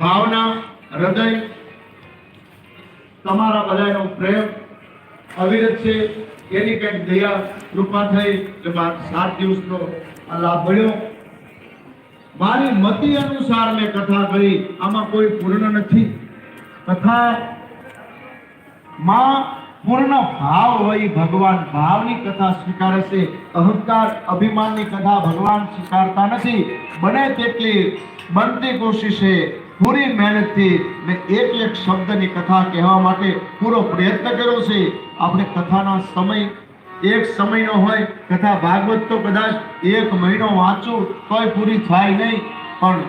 ભાવના, હૃદય, તમારા બધાનો પ્રેમ, અવિરત છે, એની કંઈક દયા, કૃપા થઈ એટલે મારે સાત દિવસનો આ લાભ મળ્યો. મારી મતિ અનુસાર મેં કથા કરી, આમાં કોઈ પૂર્ણ નથી. કથા, માં પૂર્ણ ભાવ હોય, ભગવાન ભાવની કથા સ્વીકારે છે અહંકાર, અભિમાનની કથા ભગવાન સ્વીકારતા નથી. બને તેટલી બનતી કોશિશે પૂરી મહેનતથી મેં એક એક શબ્દની કથા કહેવા માટે પૂરો પ્રયત્ન કર્યો છે. આપણે કથાનો સમય એક સમયનો હોય કથા ભાગવત તો કદાચ એક મહિનો વાંચું તોય પૂરી થાય નહીં. પણ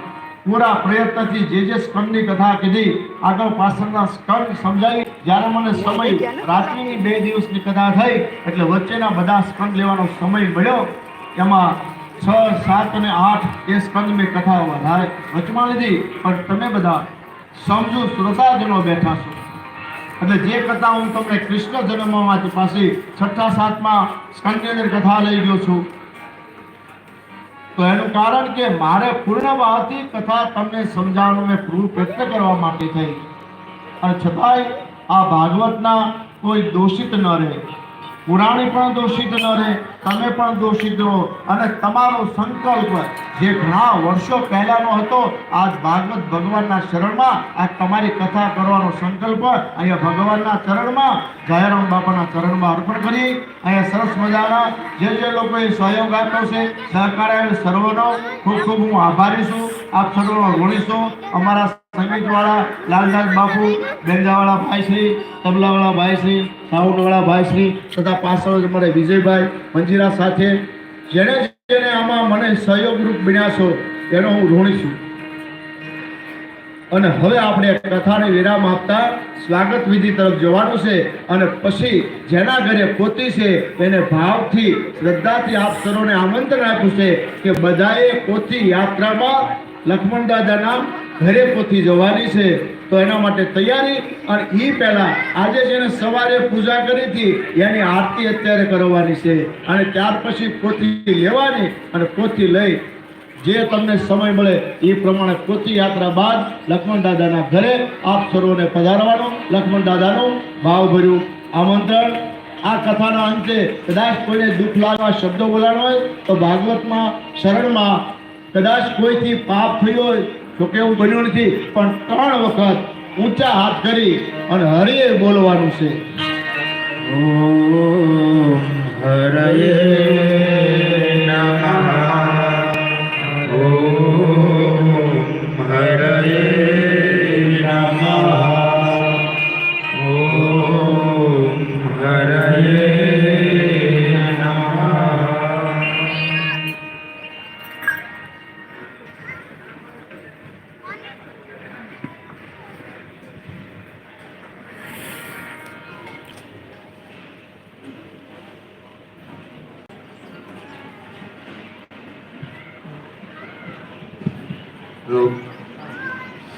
પૂરા પ્રયત્નથી જે જે સ્કંદની કથા કીધી આગળ પાછળના સ્કંદ સમજાવી. જ્યારે મને સમય રાત્રિની બે દિવસની કથા થઈ એટલે વચ્ચેના બધા સ્કંદ લેવાનો સમય મળ્યો. એમાં છ, સાત અને આઠ એ સ્કંદ મેં કથા વધારે વચમાં લીધી. પણ તમે બધા સમજુ, શ્રોતાજનો બેઠા છો. એટલે જે કથા હું તમને કૃષ્ણ જન્મમાંથી પાછી છઠ્ઠા સાતમાં સ્કંદની અંદર કથા લઈ ગયો છું, તો એનું કારણ કે મારે પૂર્ણ ભાવથી કથા તમને સમજાવવાનું મેં પૂરું પ્રયત્ન કરવા માટે થઈ. અને છતાંય આ ભાગવતના કોઈ દોષિત ન રહે. પુરાણી પણ દોષિત ન રહે, તમે પણ દોષિત રહો. અને તમારો સંકલ્પ જે ઘણા વર્ષો પહેલાનો હતો, આજ ભાગવત ભગવાનના શરણમાં આ તમારી કથા કરવાનો સંકલ્પ અહીંયા ભગવાનના ચરણમાં જયરામ બાપાના ચરણમાં અર્પણ કરી. અહીંયા સરસ મજાના જે જે લોકોએ સહયોગ આપ્યો છે સહકાર સર્વનો, ખૂબ ખૂબ હું આભારી છું. આપ સર્વનો ઋણી અમારા સંગીતવાળા લાલદાસ બાપુ ગંજાવાળા ભાઈશ્રી તબલાવાળા ભાઈશ્રી સાઉન્ડવાળા ભાઈશ્રી તથા પાછળ અમારે વિજયભાઈ મંજીરા સાથે. જેણે જેને આમાં મને સહયોગરૂપ બન્યા છો, એનો હું ઋણી છું. અને હવે આપણે કથાને વિરામ આપતા સ્વાગત વિધિ તરફ જવાનું છે અને પછી જેના ઘરે પોતી છે, એને ભાવથી, શ્રદ્ધાથી આપ સર્વને આમંત્રણ આપ્યું છે કે બધાએ પોતી યાત્રામાં લક્ષ્મણ દાદાના ઘરે પોતી જવાની છે, તો એના માટે તૈયારી, અને એ પહેલા આજે જેને સવારે પૂજા કરી હતી, એની આરતી અત્યારે કરવાની છે. અને ત્યાર પછી પોથી લેવાની, અને પોથી લઈ જે તમને સમય મળે એ પ્રમાણે પોથી યાત્રા બાદ લક્ષ્મણ દાદાના ઘરે આપ સર્વોને પધારવાનું. લક્ષ્મણ દાદાનું ભાવભર્યું આમંત્રણ. આ કથાના અંતે કદાચ કોઈને દુઃખ લાગવા શબ્દો બોલાનો હોય, તો ભાગવતમાં શરણમાં કદાચ કોઈથી પાપ થયું હોય તો કે બન્યું નથી? પણ ત્રણ વખત ઊંચા હાથ કરી અને હરિએ બોલવાનું છે. ॐ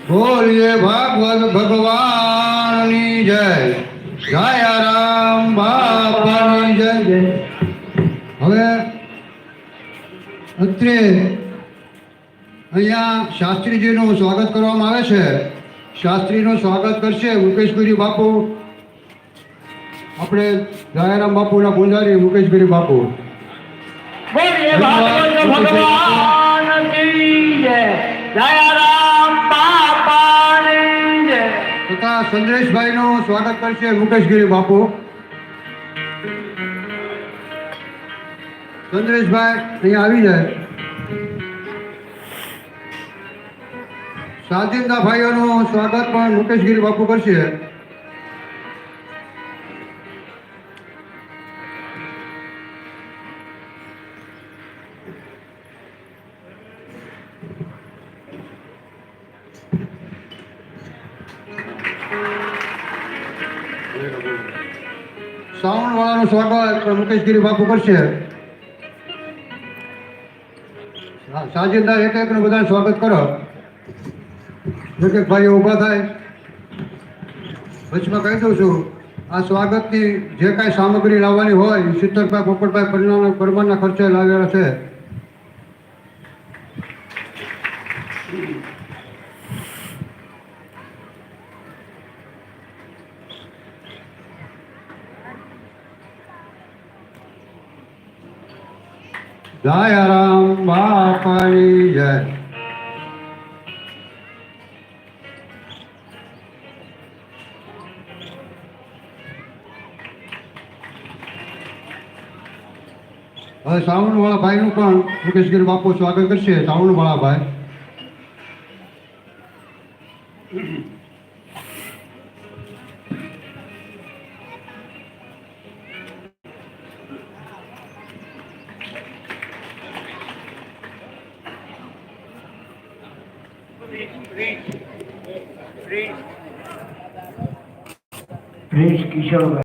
બોલીએ ભાગવત ભગવાનની જય. જય રામ બાપાની જય. હવે અત્રે અહીંયા શાસ્ત્રીજીનું સ્વાગત કરવામાં આવે છે. શાસ્ત્રીનું સ્વાગત કરશે મુકેશગીરી બાપુ. આપણે દયારામ બાપુના પૂજારી મુકેશગીરી બાપુ. ભગવાન. દયારામ સંદેશભાઈ નું સ્વાગત કરશે મુકેશગીરી બાપુ. સંદેશભાઈ અહીંયા આવી જાય. સાજિંદા ભાઈઓનું સ્વાગત પણ મુકેશગીરી બાપુ કરશે. સાઉન્ડ વાળાનું સ્વાગત પણ મુકેશગીરી બાપુ કરશે. સાજિંદા એક એકનું બધાનું સ્વાગત કરો. એક એક ભાઈઓ ઊભા થાય. વચમાં કહી દઉં છું, આ સ્વાગતની જે કાંઈ સામગ્રી લાવવાની હોય સિત્તરભાઈ, પોપટભાઈ પરિણામ પરમારના ખર્ચે લાવેલા છે. જય રામ બાપાની જય હવે શ્રાવણ વાળા ભાઈનું પણ મુકેશગીરી બાપુ સ્વાગત કરશે. શ્રાવણ વાળા Três que joga.